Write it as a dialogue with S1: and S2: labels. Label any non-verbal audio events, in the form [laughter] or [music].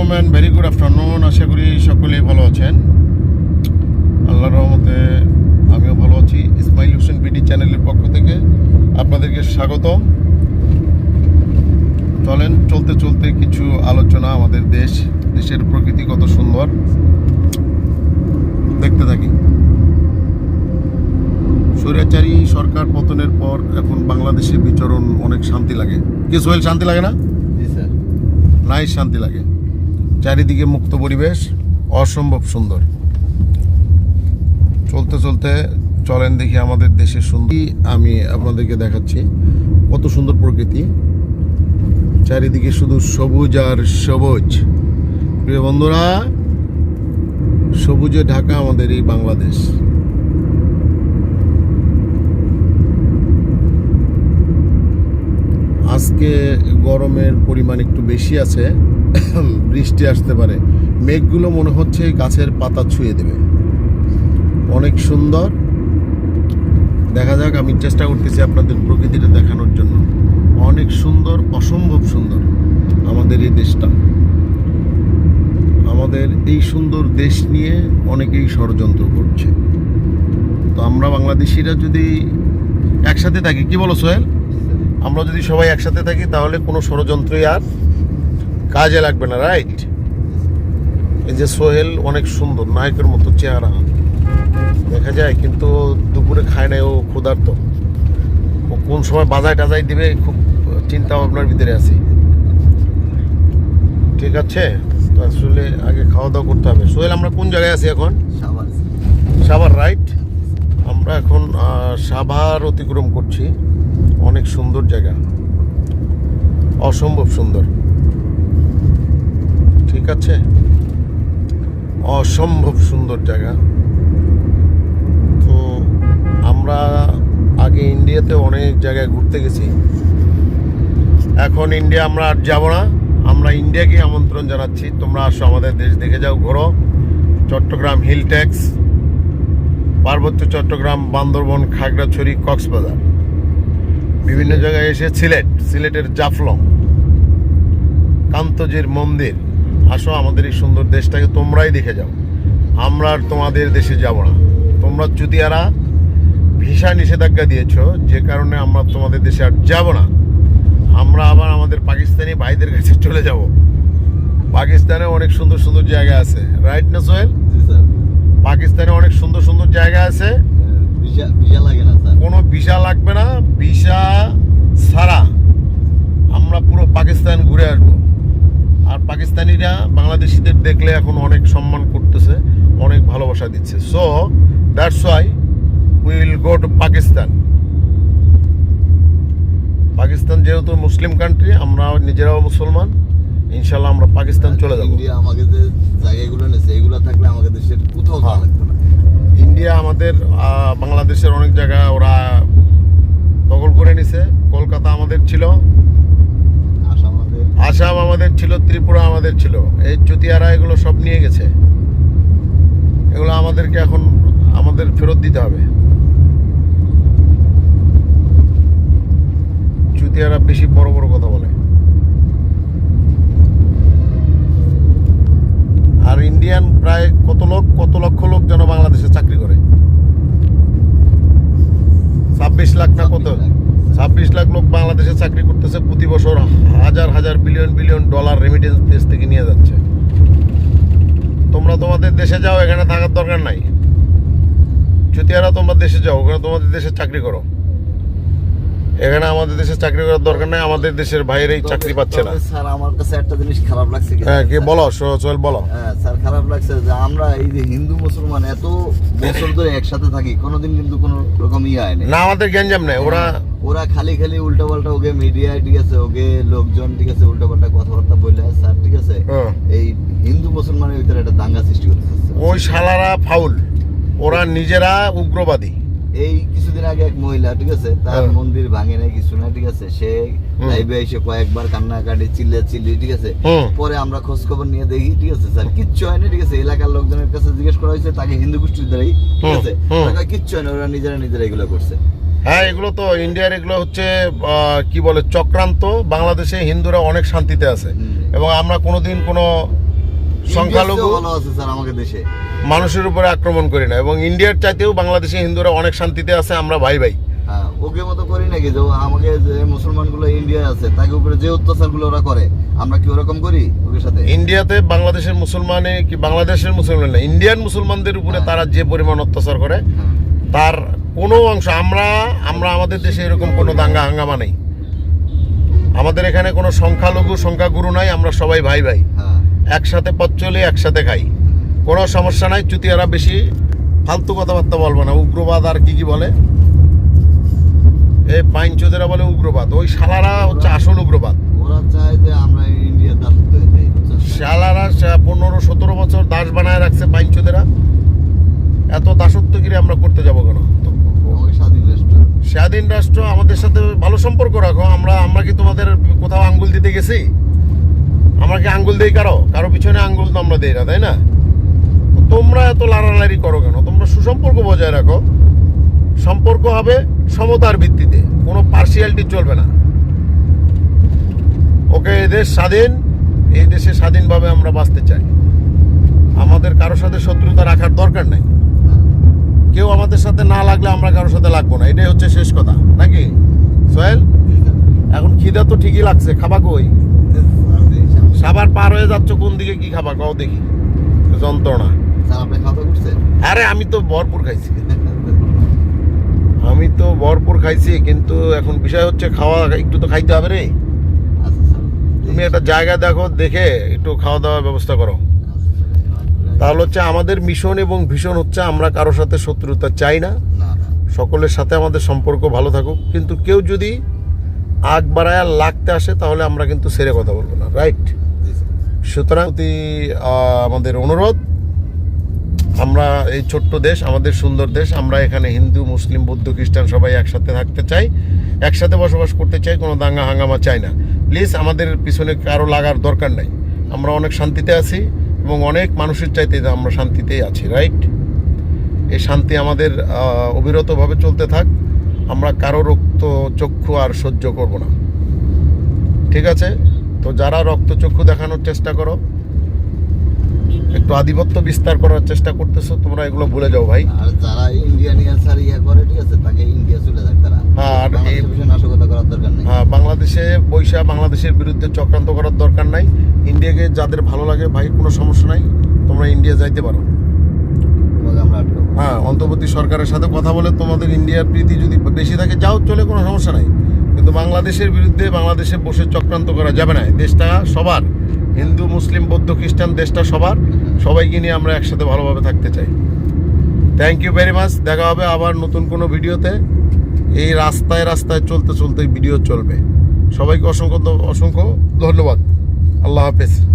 S1: আলাইকুম and very good afternoon আশা করি সকলেই ভালো আছেন। আল্লাহর রহমতে আমিও ভালো আছি। ইসমাইল হোসেন বিডি চ্যানেলের পক্ষ থেকে আপনাদেরকে স্বাগতম। চলেন চলতে চলতে কিছু আলোচনা আমাদের দেশ দেশের প্রকৃতি কত সুন্দর। দেখতে থাকি। স্বৈরাচারী সরকার পতনের পর এখন বাংলাদেশে বিচরণ অনেক শান্তি লাগে। কি সোহেল শান্তি লাগে না?
S2: স্যার।
S1: নাই শান্তি লাগে। চারিদিকে মুক্ত পরিবেশ, অসম্ভব সুন্দর। চলতে চলতে চলেন দেখি আমাদের দেশের সুন্দর আমি আপনাদেরকে দেখাচ্ছি কত সুন্দর প্রকৃতি। চারিদিকে শুধু সবুজ আর সবুজ। প্রিয় বন্ধুরা, সবুজে ঢাকা আমাদের এই বাংলাদেশ। আজকে গরমের পরিমাণ একটু বেশি আছে। [coughs] বৃষ্টি আসতে পারে। মেঘগুলো মনে হচ্ছে গাছের পাতা ছুঁয়ে দেবে। অনেক সুন্দর। দেখা যাক, আমি চেষ্টা করতেছি আপনাদের প্রকৃতিটা দেখানোর জন্য। অনেক সুন্দর, অসম্ভব সুন্দর আমাদের এই দেশটা। আমাদের এই সুন্দর দেশ নিয়ে অনেকেই ষড়যন্ত্র করছে। তো আমরা বাংলাদেশিরা যদি একসাথে থাকি, কি বলো সোহেল? আমরা যদি সবাই একসাথে থাকি, তাহলে কোনো ষড়যন্ত্রই আর কাজে লাগবে না রাইট এই যে সোহেল অনেক সুন্দর নায়কের মতো চেহারা। দেখা যায় কিন্তু দুপুরে খায় না ও ক্ষুধার্ত। ও কোন সময় বাজায় টাজায় দিবে খুব চিন্তা ভাবনার ভিতরে আছি। ঠিক আছে? তো আসলে আগে খাওয়া দাওয়া করতে হবে। সোহেল আমরা কোন জায়গায় আছি এখন? সাভার। রাইট আমরা এখন সাভার অতিক্রম করছি। অনেক সুন্দর জায়গা। অসম্ভব সুন্দর। ঠিক আছে? অসম্ভব সুন্দর জায়গা। তো আমরা আগে ইন্ডিয়াতে অনেক জায়গায় ঘুরতে গেছি। এখন ইন্ডিয়া আমরা আর যাব না। আমরা ইন্ডিয়াকে আমন্ত্রণ জানাচ্ছি। তোমরা আসো আমাদের দেশ দেখে যাও, ঘোরো। চট্টগ্রাম হিল ট্যাক্স পার্বত্য চট্টগ্রাম, বান্দরবন, খাগড়াছড়ি, কক্সবাজার। বিভিন্ন জায়গায় এসে সিলেট, সিলেটের জাফলং, কান্তজির মন্দির। আসো আমাদের এই সুন্দর দেশটাকে তোমরাই দেখে যাও। আমরা আর তোমাদের দেশে যাব না। তোমরা চুতিয়ারা ভিসা নিষেধাজ্ঞা দিয়েছ যে কারণে আমরা তোমাদের দেশে আর যাব না। আমরা আবার আমাদের পাকিস্তানি ভাইদের কাছে চলে যাব। পাকিস্তানে অনেক সুন্দর সুন্দর জায়গা আছে। রাইট না সোহেল? পাকিস্তানে অনেক সুন্দর সুন্দর জায়গা আছে। কোনো ভিসা লাগবে না। ভিসা ছাড়া আমরা পুরো পাকিস্তান ঘুরে আসব। আর পাকিস্তানিরা বাংলাদেশিদের দেখলে এখন অনেক সম্মান করতেছে অনেক ভালোবাসা দিচ্ছে। So that's why will go to Pakistan Pakistan যেহেতু মুসলিম কান্ট্রি আমরা নিজেরাও মুসলমান ইনশাল্লাহ আমরা পাকিস্তান চলে যাব।
S2: ইন্ডিয়া আমাকে যে জায়গাগুলো নেছে এগুলো থাকলে আমাকে দেশের কোথাও ভালো
S1: হ্যাঁ।
S2: লাগতো না।
S1: ইন্ডিয়া আমাদের বাংলাদেশের অনেক জায়গা ওরা দখল করে নিছে। কলকাতা আমাদের ছিল
S2: আসাম আমাদের
S1: ছিল, ত্রিপুরা আমাদের ছিল। এই চুতিয়ারা এগুলো সব নিয়ে গেছে। এগুলো আমাদেরকে এখন আমাদের ফেরত দিতে হবে। চুতিয়ারা বেশি বড় বড় কথা বলে। আর ইন্ডিয়ান প্রায় কত লোক, কত লক্ষ লোক যেন বাংলাদেশে চাকরি করে? ছাব্বিশ লাখ না কত? ছাব্বিশ লাখ লোক বাংলাদেশে চাকরি করতেছে, প্রতি বছর হাজার হাজার বিলিয়ন বিলিয়ন ডলার রেমিটেন্স দেশ থেকে নিয়ে যাচ্ছে। তোমরা তোমাদের দেশে যাও, এখানে থাকার দরকার নাই। চুতিয়ারা, তোমরা দেশে যাও, ওখানে তোমাদের দেশে চাকরি করো। এখানে আমাদের দেশে চাকরি করার দরকার নাই আমাদের দেশের বাইরেই চাকরি পাচ্ছে না।
S2: স্যার আমার কাছে একটা জিনিস খারাপ লাগছে
S1: হ্যাঁ কি বলো সোহেল বলো।
S2: হ্যাঁ স্যার খারাপ লাগছে যে আমরা এই যে হিন্দু মুসলমান এত বছর ধরে একসাথে থাকি কোনোদিন কিন্তু কোনো রকম ইয়ে হয় না
S1: না আমাদের গ্যাঞ্জাম নেই ওরা
S2: ওরা খালি খালি উল্টা পাল্টা ওকে মিডিয়ায় ঠিক আছে ওকে লোকজন ঠিক আছে উল্টা পাল্টা কথাবার্তা বলে স্যার ঠিক আছে
S1: হ্যাঁ।
S2: এই হিন্দু মুসলমানের ভিতরে একটা দাঙ্গা সৃষ্টি করতে
S1: ওই শালারা ফাউল ওরা নিজেরা উগ্রবাদী।
S2: এই কিছুদিন আগে এক মহিলা ঠিক আছে? তার
S1: হ্যাঁ।
S2: মন্দির ভাঙে নাই কিছু না ঠিক আছে? সে লাইভে এসে কয়েকবার কান্নাকাটি চিল্লে চিল্লি ঠিক আছে? পরে আমরা খোঁজ খবর নিয়ে দেখি ঠিক আছে স্যার? কিচ্ছু হয়নি ঠিক আছে? এলাকার লোকজনের কাছে জিজ্ঞেস করা হয়েছে তাকে হিন্দু গোষ্ঠীর দ্বারাই ঠিক আছে? কিচ্ছু হয়নি ওরা নিজেরা নিজেরা এগুলো করছে।
S1: হ্যাঁ এগুলো তো ইন্ডিয়ার এগুলো হচ্ছে আহ, কি বলে চক্রান্ত। বাংলাদেশে হিন্দুরা অনেক শান্তিতে আছে। এবং আমরা কোনোদিন কোনো সংখ্যালঘু
S2: ইন্ডিয়ার আছে স্যার আমাদের দেশে।
S1: মানুষের উপরে আক্রমণ করি না। এবং ইন্ডিয়ার চাইতেও বাংলাদেশে হিন্দুরা অনেক শান্তিতে আছে আমরা ভাই ভাই।
S2: হ্যাঁ ওকে মতো করি নাকি? যে আমাকে যে মুসলমানগুলো ইন্ডিয়ায় আছে তাকে উপরে যে অত্যাচারগুলো ওরা করে আমরা কি ওরকম করি সাথে?
S1: ইন্ডিয়াতে বাংলাদেশের মুসলমানে কি বাংলাদেশের মুসলমান না ইন্ডিয়ান মুসলমানদের উপরে
S2: হ্যাঁ।
S1: তারা যে পরিমাণ অত্যাচার করে
S2: হ্যাঁ।
S1: তার কোনো অংশ আমরা আমরা আমাদের দেশে এরকম কোনো দাঙ্গা হাঙ্গামা নেই। আমাদের এখানে কোনো সংখ্যালঘু সংখ্যাগুরু নাই আমরা সবাই ভাই ভাই।
S2: হ্যাঁ।
S1: একসাথে পথ চলে একসাথে খাই। কোনো সমস্যা নাই চুতিয়ারা বেশি ফালতু কথাবার্তা বলব না। উগ্রবাদ আর কি কি বলে? এই পাইন পাইনচোদেরা বলে উগ্রবাদ। ওই শালারা হচ্ছে আসল উগ্রবাদ।
S2: ওরা চায় যে আমরা ইন্ডিয়ার দাসত্ব যাই বুঝছ?
S1: শালারা পনেরো সতেরো বছর দাস বানায় রাখছে পাইনচোদেরা এত দাসত্বগিরি আমরা করতে যাব কেন?
S2: স্বাধীন রাষ্ট্র
S1: আমাদের সাথে ভালো সম্পর্ক রাখো। আমরা আমরা কি তোমাদের কোথাও আঙ্গুল দিতে গেছি? আমরা কি আঙ্গুল দেই কারও? কারও পিছনে আঙ্গুল তো আমরা দেই না, তাই না? তোমরা এত লাড়ালাড়ি করো কেন? তোমরা সুসম্পর্ক বজায় রাখো। সম্পর্ক হবে সমতার ভিত্তিতে, কোনো পার্সিয়ালিটি চলবে না। ওকে দেশ স্বাধীন, এই দেশে স্বাধীনভাবে আমরা বাঁচতে চাই। আমাদের কারোর সাথে শত্রুতা রাখার দরকার নাই। কেউ আমাদের সাথে না লাগলে আমরা কারোর সাথে লাগবো না। এটাই হচ্ছে শেষ কথা, নাকি? সোহেল, এখন খিদা তো ঠিকই লাগছে, খাবা কই? সাবার পার হয়ে যাচ্ছ কোন দিকে কি খাবা? কও দেখি। যন্ত্রণা। আরে আমি তো ভরপুর খাইছি। আমি তো ভরপুর খাইছি কিন্তু এখন বিষয় হচ্ছে খাওয়া একটু তো খাইতে হবে রে।
S2: আচ্ছা
S1: তুমি একটা জায়গা দেখো দেখে একটু খাওয়া দাওয়ার ব্যবস্থা করো। তাহলে হচ্ছে আমাদের মিশন এবং ভীষণ হচ্ছে আমরা কারোর সাথে শত্রুতা চাই না। সকলের সাথে আমাদের সম্পর্ক ভালো থাকুক। কিন্তু কেউ যদি আগ বাড়ায় লাগতে আসে তাহলে আমরা কিন্তু সেরে কথা বলব না রাইট? সুতরাং আমাদের অনুরোধ, আমরা এই ছোট্ট দেশ, আমাদের সুন্দর দেশ, আমরা এখানে হিন্দু, মুসলিম, বৌদ্ধ, খ্রিস্টান সবাই একসাথে থাকতে চাই, একসাথে বসবাস করতে চাই, কোনো দাঙ্গা হাঙ্গামা চাই না। প্লিজ, আমাদের পিছনে কারও লাগার দরকার নাই। আমরা অনেক শান্তিতে আছি এবং অনেক মানুষের চাইতে আমরা শান্তিতেই আছি, রাইট? এই শান্তি আমাদের অবিরতভাবে চলতে থাক। আমরা কারও রক্ত, চক্ষু আর সহ্য করব না। ঠিক আছে? তো যারা রক্তচক্ষু দেখানোর চেষ্টা করো একটু আধিপত্য বিস্তার করার চেষ্টা করতেছো তোমরা এগুলো ভুলে যাও ভাই।
S2: আর যারা ইন্ডিয়ান ইয়া করে ঠিক আছে তাকে ইন্ডিয়া চলে যাক তারা।
S1: হ্যাঁ, আর
S2: নাশকতা করার দরকার নেই।
S1: হ্যাঁ বাংলাদেশে বৈশা বাংলাদেশের বিরুদ্ধে চক্রান্ত করার দরকার নাই। ইন্ডিয়াকে যাদের ভালো লাগে ভাই কোনো সমস্যা নাই তোমরা ইন্ডিয়া যাইতে পারো। হ্যাঁ অন্তর্বর্তী সরকারের সাথে কথা বলে তোমাদের ইন্ডিয়ার প্রীতি যদি বেশি থাকে যাও চলে কোনো সমস্যা নাই। কিন্তু বাংলাদেশের বিরুদ্ধে বাংলাদেশে বসে চক্রান্ত করা যাবে না। দেশটা সবার, হিন্দু, মুসলিম, বৌদ্ধ, খ্রিস্টান, দেশটা সবার। সবাইকে নিয়ে আমরা একসাথে ভালোভাবে থাকতে চাই। থ্যাংক ইউ ভেরি মাচ দেখা হবে আবার নতুন কোনো ভিডিওতে। এই রাস্তায় রাস্তায় চলতে চলতে ভিডিও চলবে। সবাইকে অসংখ্য অসংখ্য ধন্যবাদ। আল্লাহ হাফেজ।